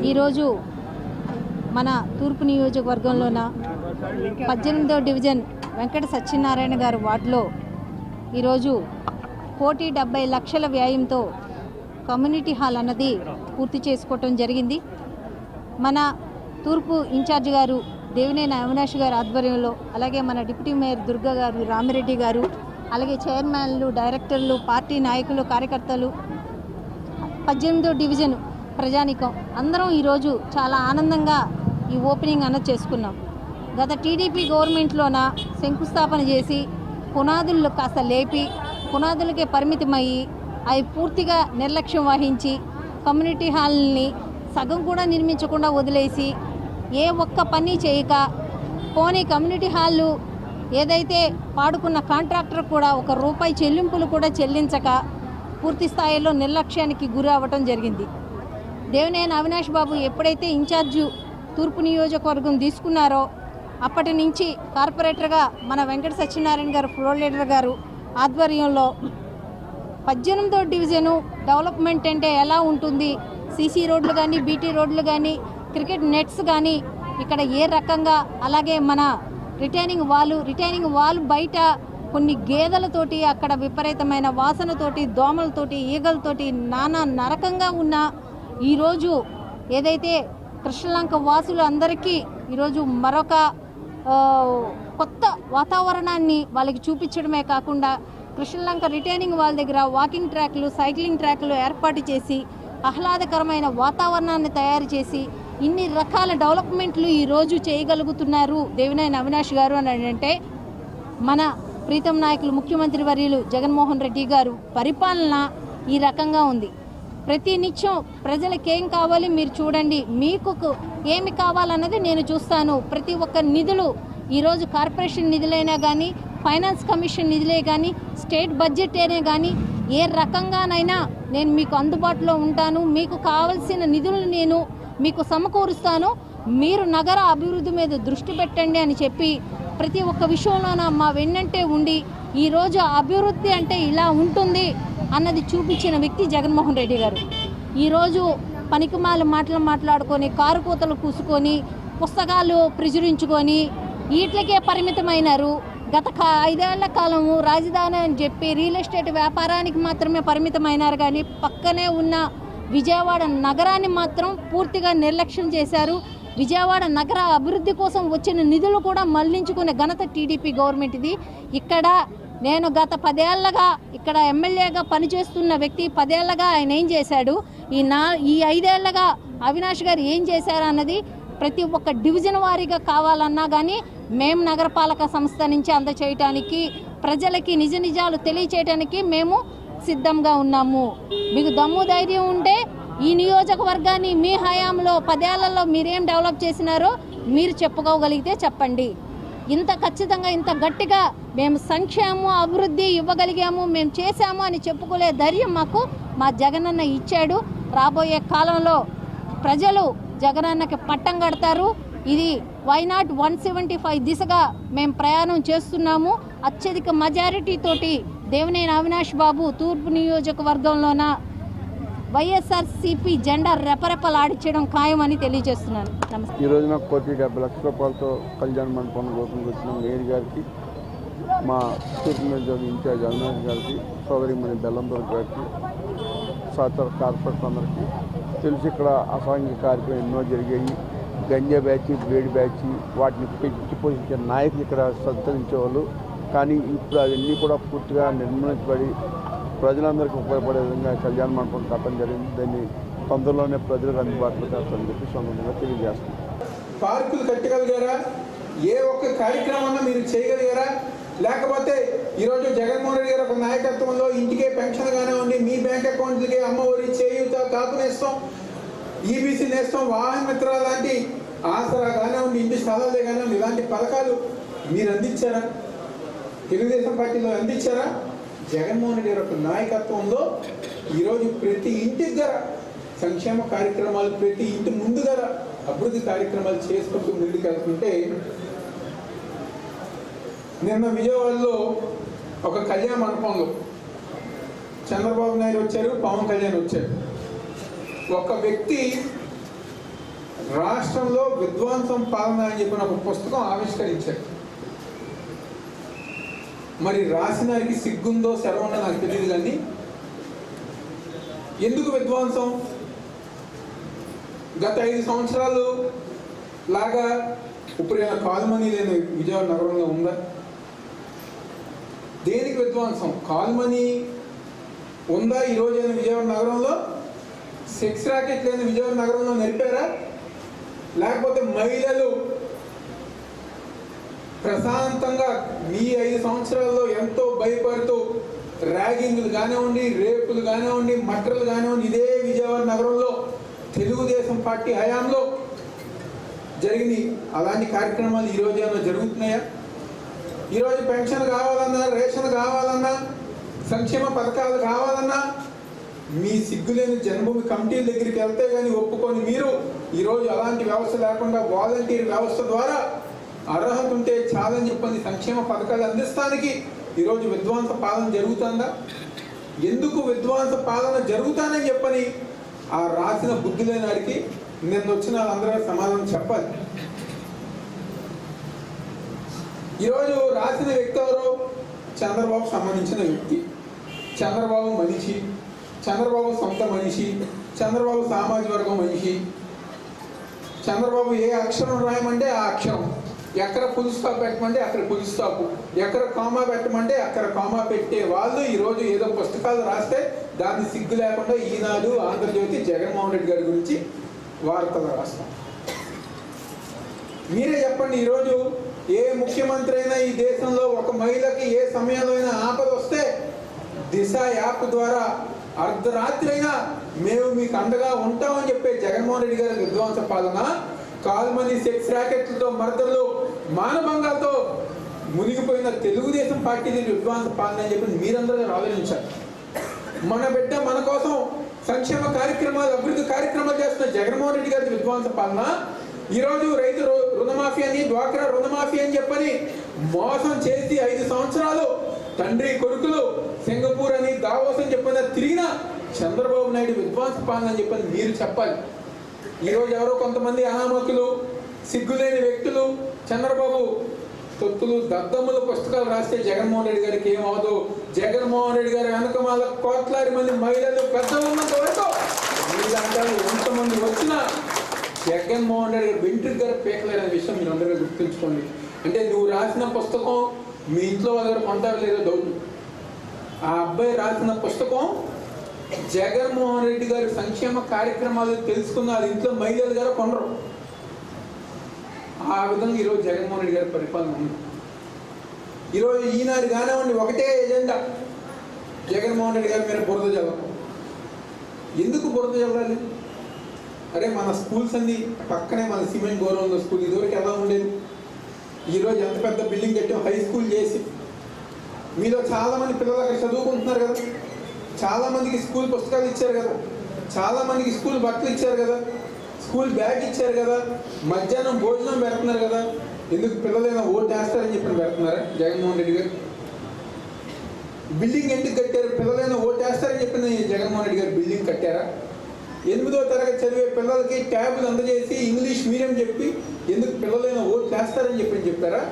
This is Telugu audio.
ఈరోజు మన తూర్పు నియోజకవర్గంలోన పద్దెనిమిదో డివిజన్ వెంకట సత్యనారాయణ గారి వార్డులో ఈరోజు కోటి డెబ్బై లక్షల వ్యయంతో కమ్యూనిటీ హాల్ అన్నది పూర్తి చేసుకోవటం జరిగింది. మన తూర్పు ఇన్ఛార్జ్ గారు దేవినేని అవినాష్ గారి ఆధ్వర్యంలో అలాగే మన డిప్యూటీ మేయర్ దుర్గా గారు రామిరెడ్డి గారు అలాగే చైర్మన్లు డైరెక్టర్లు పార్టీ నాయకులు కార్యకర్తలు పద్దెనిమిదో డివిజన్ ప్రజానికం. అందరం ఈరోజు చాలా ఆనందంగా ఈ ఓపెనింగ్ అన్నది చేసుకున్నాం. గత టీడీపీ గవర్నమెంట్లోన శంకుస్థాపన చేసి పునాదులు కాస్త లేపి పునాదులకే పరిమితమయ్యి అవి పూర్తిగా నిర్లక్ష్యం వహించి కమ్యూనిటీ హాల్ని సగం కూడా నిర్మించకుండా వదిలేసి ఏ ఒక్క పని చేయక పోనీ కమ్యూనిటీ హాళ్ళు ఏదైతే పాడుకున్న కాంట్రాక్టర్ కూడా ఒక రూపాయి చెల్లింపులు కూడా చెల్లించక పూర్తి స్థాయిలో నిర్లక్ష్యానికి గురి అవ్వటం జరిగింది. దేవినేని అవినాష్ బాబు ఎప్పుడైతే ఇన్ఛార్జు తూర్పు నియోజకవర్గం తీసుకున్నారో అప్పటి నుంచి కార్పొరేటర్గా మన వెంకట సత్యనారాయణ గారు ఫ్లోర్ లీడర్ గారు ఆధ్వర్యంలో పద్దెనిమిదో డివిజను డెవలప్మెంట్ అంటే ఎలా ఉంటుంది? సీసీ రోడ్లు కానీ బీటీ రోడ్లు కానీ క్రికెట్ నెట్స్ కానీ ఇక్కడ ఏ రకంగా? అలాగే మన రిటైనింగ్ వాల్ రిటైనింగ్ వాల్ బయట కొన్ని గేదెలతోటి అక్కడ విపరీతమైన వాసనతోటి దోమలతోటి ఈగలతోటి నానా నరకంగా ఉన్న ఈరోజు ఏదైతే కృష్ణలంక వాసులు అందరికీ ఈరోజు మరొక కొత్త వాతావరణాన్ని వాళ్ళకి చూపించడమే కాకుండా కృష్ణలంక రిటైనింగ్ వాళ్ళ దగ్గర వాకింగ్ ట్రాక్లు సైక్లింగ్ ట్రాక్లు ఏర్పాటు చేసి ఆహ్లాదకరమైన వాతావరణాన్ని తయారు చేసి ఇన్ని రకాల డెవలప్మెంట్లు ఈరోజు చేయగలుగుతున్నారు దేవినేని అవినాష్ గారు అని అంటే మన ప్రీతం నాయకులు ముఖ్యమంత్రి వర్యులు జగన్మోహన్ రెడ్డి గారు పరిపాలన ఈ రకంగా ఉంది. ప్రతి నిత్యం ప్రజలకు ఏం కావాలి మీరు చూడండి. మీకు ఏమి కావాలన్నది నేను చూస్తాను. ప్రతి ఒక్క నిధులు ఈరోజు కార్పొరేషన్ నిధులైనా కానీ ఫైనాన్స్ కమిషన్ నిధులే కానీ స్టేట్ బడ్జెట్ అయినా కానీ ఏ రకంగానైనా నేను మీకు అందుబాటులో ఉంటాను. మీకు కావలసిన నిధులను నేను మీకు సమకూరుస్తాను. మీరు నగర అభివృద్ధి మీద దృష్టి పెట్టండి అని చెప్పి ప్రతి ఒక్క విషయంలోన మా వెన్నంటే ఉండి ఈరోజు అభివృద్ధి అంటే ఇలా ఉంటుంది అన్నది చూపించిన వ్యక్తి జగన్మోహన్ రెడ్డి గారు. ఈరోజు పనికిమాల మాటలు మాట్లాడుకొని కారు కూతలు కూసుకొని పుస్తకాలు ప్రచురించుకొని వీటికే పరిమితమైనారు. గత ఐదేళ్ళ కాలము రాజధాని అని చెప్పి రియల్ ఎస్టేట్ వ్యాపారానికి మాత్రమే పరిమితమైనారు కానీ పక్కనే ఉన్న విజయవాడ నగరాన్ని మాత్రం పూర్తిగా నిర్లక్ష్యం చేశారు. విజయవాడ నగర అభివృద్ధి కోసం వచ్చిన నిధులు కూడా మళ్ళించుకునే ఘనత టీడీపీ గవర్నమెంట్ ఇది ఇక్కడ నేను గత పదేళ్ళగా ఇక్కడ ఎమ్మెల్యేగా పనిచేస్తున్న వ్యక్తి పదేళ్ళగా ఆయన ఏం చేశాడు? ఈ నా ఈ ఐదేళ్ళగా అవినాష్ గారు ఏం చేశారు అన్నది ప్రతి ఒక్క డివిజన్ వారీగా కావాలన్నా కానీ మేము నగరపాలక సంస్థ నుంచి అందచేయటానికి ప్రజలకి నిజ నిజాలు తెలియచేయటానికి మేము సిద్ధంగా ఉన్నాము. మీకు దమ్ము ధైర్యం ఉంటే ఈ నియోజకవర్గాన్ని మీ హయాంలో పదేళ్ళలో మీరేం డెవలప్ చేసినారో మీరు చెప్పుకోగలిగితే చెప్పండి. ఇంత ఖచ్చితంగా ఇంత గట్టిగా మేము సంక్షేమం అభివృద్ధి ఇవ్వగలిగాము మేము చేశాము అని చెప్పుకోలే ధైర్యం మాకు మా జగనన్న ఇచ్చాడు. రాబోయే కాలంలో ప్రజలు జగనన్నకి పట్టం కడతారు. ఇది వైనాట్ వన్ సెవెంటీ ఫైవ్ దిశగా మేము ప్రయాణం చేస్తున్నాము. అత్యధిక మెజారిటీ తోటి దేవినేని అవినాష్ బాబు తూర్పు నియోజకవర్గంలోన వైఎస్ఆర్ సిపి జెండా రెపరెపలాడించడం ఖాయమని తెలియజేస్తున్నాను. నమస్తే. ఈ రోజున కోటి డెబ్బై లక్షల రూపాయలతో కళ్యాణ మండపం ఓపెన్కి వచ్చిన మేయర్ గారికి మా తూర్పు నియోజకవర్గం ఇన్ఛార్జ్ అవినాష్ గారికి సోదరి మన గారికి సహచర కార్పొరేటర్ అందరికీ తెలిసి ఇక్కడ అసాంఘిక కార్యక్రమం ఎన్నో జరిగాయి. గంజా బ్యాచ్ వేడి బ్యాచ్ వాటిని పెంచి పోషించే నాయకులు ఇక్కడ సంతరించేవాళ్ళు. కానీ ఇప్పుడు అవన్నీ కూడా పూర్తిగా నిర్మూలించబడి ప్రజలందరికీ ఉపయోగపడే విధంగా కళ్యాణ మండపం కట్టడం జరిగింది. దాన్ని తొందరలోనే ప్రజలకు అందుబాటులో చేస్తామని చెప్పి సొంతంగా తెలియజేస్తున్నాం. పార్కులు కట్టగలిగారా? ఏ ఒక్క కార్యక్రమాన్ని మీరు చేయగలిగారా? లేకపోతే ఈరోజు జగన్మోహన్ రెడ్డి గారు ఒక నాయకత్వంలో ఇంటికే పెన్షన్ కానివ్వండి మీ బ్యాంక్ అకౌంట్లకి అమ్మఒడి చేయూత కాపు నేస్తాం ఈబీసీ నేస్తాం వాహన మిత్ర లాంటి ఆసరా కానివ్వండి ఇంటి స్థలాలే కానివ్వండి ఇలాంటి పథకాలు మీరు అందించారా? తెలుగుదేశం పార్టీలో అందించారా? జగన్మోహన్ రెడ్డి గారి యొక్క నాయకత్వంలో ఈరోజు ప్రతి ఇంటి ధర సంక్షేమ కార్యక్రమాలు ప్రతి ఇంటి ముందు ధర అభివృద్ధి కార్యక్రమాలు చేసుకుంటూ ముందుకెళ్తుంటే నిన్న విజయవాడలో ఒక కళ్యాణ మండపంలో చంద్రబాబు నాయుడు వచ్చారు పవన్ కళ్యాణ్ వచ్చారు. ఒక వ్యక్తి రాష్ట్రంలో విద్వాంసం పాలన అని చెప్పిన ఒక పుస్తకం ఆవిష్కరించారు. మరి రాసిన వారికి సిగ్గుందో సెలవుందో నాకు తెలియదు కానీ ఎందుకు విధ్వంసం? గత ఐదు సంవత్సరాలు లాగా ఇప్పుడైనా కాల్మనీ లేని విజయవాడ నగరంలో ఉందా? దేనికి విధ్వంసం? కాల్మనీ ఉందా ఈరోజు అయిన విజయవాడ నగరంలో? సెక్స్ రాకెట్ లేని విజయవాడ నగరంలో నడిపారా లేకపోతే మహిళలు ప్రశాంతంగా మీ ఐదు సంవత్సరాల్లో ఎంతో భయపడుతూ ర్యాగింగ్లు కానివ్వండి రేపులు కానివ్వండి మటర్లు కానివ్వండి ఇదే విజయవాడ నగరంలో తెలుగుదేశం పార్టీ హయాంలో జరిగింది అలాంటి కార్యక్రమాలు ఈ రోజు ఏమైనా జరుగుతున్నాయా? ఈరోజు పెన్షన్ కావాలన్నా రేషన్ కావాలన్నా సంక్షేమ పథకాలు కావాలన్నా మీ సిగ్గులేని జన్మభూమి కమిటీల దగ్గరికి వెళ్తే కానీ ఒప్పుకొని మీరు ఈరోజు అలాంటి వ్యవస్థ లేకుండా వాలంటీర్ వ్యవస్థ ద్వారా అర్హత ఉంటే చాలని చెప్పని సంక్షేమ పథకాలు అందిస్తానికి ఈరోజు విద్వాంస పాలన జరుగుతుందా? ఎందుకు విద్వాంస పాలన జరుగుతానని చెప్పని ఆ రాసిన బుద్ధి లేనాడికి నిన్న వచ్చిన వాళ్ళందరూ సమాధానం చెప్పాలి. ఈరోజు రాసిన వ్యక్తి ఎవరు? చంద్రబాబు సంబంధించిన వ్యక్తి. చంద్రబాబు మనిషి. చంద్రబాబు సొంత మనిషి. చంద్రబాబు సామాజిక వర్గం మనిషి. చంద్రబాబు ఏ అక్షరం రాయమంటే ఆ అక్షరం. ఎక్కడ ఫుల్ స్టాప్ పెట్టమంటే అక్కడ ఫుల్ స్టాప్ ఎక్కడ కామా పెట్టమంటే అక్కడ కామా పెట్టే వాళ్ళు ఈరోజు ఏదో పుస్తకాలు రాస్తే దాన్ని సిగ్గు లేకుండా ఈనాడు ఆంధ్రజ్యోతి జగన్మోహన్ రెడ్డి గారి గురించి వార్తలు రాస్తాం. మీరే చెప్పండి ఈరోజు ఏ ముఖ్యమంత్రి అయినా ఈ దేశంలో ఒక మహిళకి ఏ సమయంలో అయినా ఆపద వస్తే దిశ యాప్ ద్వారా అర్ధరాత్రి అయినా మేము మీకు అండగా ఉంటామని చెప్పే జగన్మోహన్ రెడ్డి గారి విధ్వంస పాలన కాల్మని సెక్స్ ర్యాకెట్లతో మరదలు మానభంగాలతో మునిగిపోయిన తెలుగుదేశం పార్టీ విద్వాంస పాలన అని చెప్పి మీరందరూ ఆలోచించారు మన బిడ్డ మన కోసం సంక్షేమ కార్యక్రమాలు అభివృద్ధి కార్యక్రమాలు చేస్తున్న జగన్మోహన్ రెడ్డి గారి విద్వాంస పాలన ఈరోజు రైతు రుణమాఫీ అని డ్వాక్రా రుణమాఫీ అని చెప్పని మోసం చేసి ఐదు సంవత్సరాలు తండ్రి కొడుకులు సింగపూర్ అని దావోస్ అని చెప్పిన తిరిగిన చంద్రబాబు నాయుడు విద్వాంస పాలన అని చెప్పని మీరు చెప్పాలి. ఈరోజు ఎవరో కొంతమంది అనామకులు సిగ్గులేని వ్యక్తులు చంద్రబాబు తొత్తులు దద్దమ్ముల పుస్తకాలు రాస్తే జగన్మోహన్ రెడ్డి గారికి ఏమవదు జగన్మోహన్ రెడ్డి గారి వెనకమాల కోట్లాది మంది మహిళలు పెద్ద ఉన్నంత వరకు వీళ్ళందరూ ఎంతమంది వచ్చినా జగన్మోహన్ రెడ్డి గారు వెంట్రుకు గారు పీకలేరనే విషయం మీరు అందరూ గుర్తుంచుకోండి. అంటే నువ్వు రాసిన పుస్తకం మీ ఇంట్లో వాళ్ళ దగ్గర కొంటారు లేదో డౌట్ ఆ అబ్బాయి రాసిన పుస్తకం జగన్మోహన్ రెడ్డి గారి సంక్షేమ కార్యక్రమాలు తెలుసుకున్న వాళ్ళ ఇంట్లో మహిళలు గారు కొనరు. ఆ విధంగా ఈరోజు జగన్మోహన్ రెడ్డి గారి పరిపాలన ఉంది. ఈరోజు ఈనాడు కానివ్వండి ఒకటే ఎజెండా. జగన్మోహన్ రెడ్డి గారి మీద బురద జగం ఎందుకు బురద చల్లాలి అరే మన స్కూల్స్ అన్ని పక్కనే మన సిమెంట్ గౌరవంలో స్కూల్ ఇదివరకు ఎలా ఉండేది? ఈరోజు ఎంత పెద్ద బిల్డింగ్ కట్టాం? హై స్కూల్ చేసి. మీలో చాలామంది పిల్లలు అక్కడ చదువుకుంటున్నారు కదా. చాలామందికి స్కూల్ పుస్తకాలు ఇచ్చారు కదా. చాలామందికి స్కూల్ బట్టలు ఇచ్చారు కదా. స్కూల్ బ్యాగ్ ఇచ్చారు కదా మధ్యాహ్నం భోజనం పెడుతున్నారు కదా ఎందుకు పిల్లలైనా ఓటు వేస్తారని చెప్పి పెడుతున్నారా? జగన్మోహన్ రెడ్డి గారు? బిల్డింగ్ ఎందుకు కట్టారు? పిల్లలైనా ఓటు వేస్తారని చెప్పిన జగన్మోహన్ రెడ్డి గారు బిల్డింగ్ కట్టారా? ఎనిమిదో తరగతి చదివే పిల్లలకి ట్యాబ్లు అందజేసి ఇంగ్లీష్ మీడియం చెప్పి ఎందుకు పిల్లలైనా ఓటు వేస్తారని చెప్పి చెప్పారా?